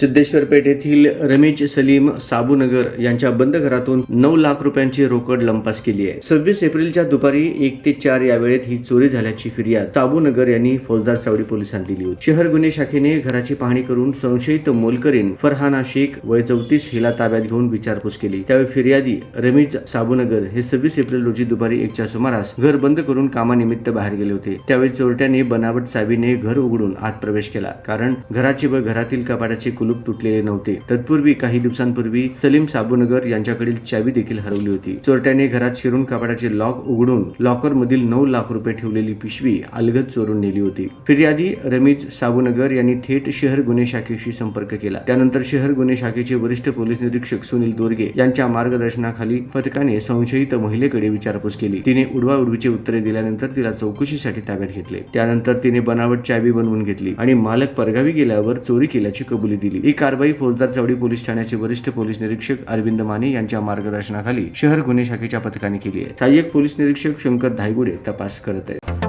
सिद्धेश्वर पेठ येथील रमेश सलीम साबूनगर यांच्या बंद घरातून नऊ लाख रुपयांची रोकड लंपास केली आहे. सव्वीस एप्रिलच्या दुपारी एक ते चार या वेळेत ही चोरी झाल्याची फिर्याद साबूनगर यांनी फौजदार सावडी पोलिसांना दिली होती. शहर गुन्हे शाखेने घराची पाहणी करून संशयित मोलकरीन फरहाना शेख वय चौतीस हिला ताब्यात घेऊन विचारपूस केली. त्यावेळी फिर्यादी रमेश साबूनगर हे सव्वीस एप्रिल रोजी दुपारी एकच्या सुमारास घर बंद करून कामानिमित्त बाहेर गेले होते. त्यावेळी चोरट्याने बनावट चावीने घर उघडून आत प्रवेश केला. कारण घराचे व घरातील कपाटाचे कुलूप तुटलेले नव्हते. तत्पूर्वी काही दिवसांपूर्वी सलीम साबूनगर यांच्याकडील चावी देखील हरवली होती. चोरट्याने घरात शिरून कपाटाचे लॉक उघडून लॉकर मधील नऊ लाख रुपये ठेवलेली पिशवी अलगद चोरून नेली होती. फिर्यादी रमीज साबूनगर यांनी थेट शहर गुन्हे शाखेशी संपर्क केला. त्यानंतर शहर गुन्हे शाखेचे वरिष्ठ पोलीस निरीक्षक सुनील दोरगे यांच्या मार्गदर्शनाखाली पथकाने संशयित महिलेकडे विचारपूस केली. तिने उडवा उडवीचे उत्तरे दिल्यानंतर तिला चौकशीसाठी ताब्यात घेतले. त्यानंतर तिने बनावट चावी बनवून घेतली आणि मालक परगावी गेल्यावर चोरी केल्याची कबुली दिली. ही कारवाई फौजदार चौडी पोलीस ठाण्याचे वरिष्ठ पोलीस निरीक्षक अरविंद माने यांच्या मार्गदर्शनाखाली शहर गुन्हे शाखेच्या पथकाने केली आहे. सहाय्यक पोलीस निरीक्षक शंकर धायगुडे तपास करत आहेत.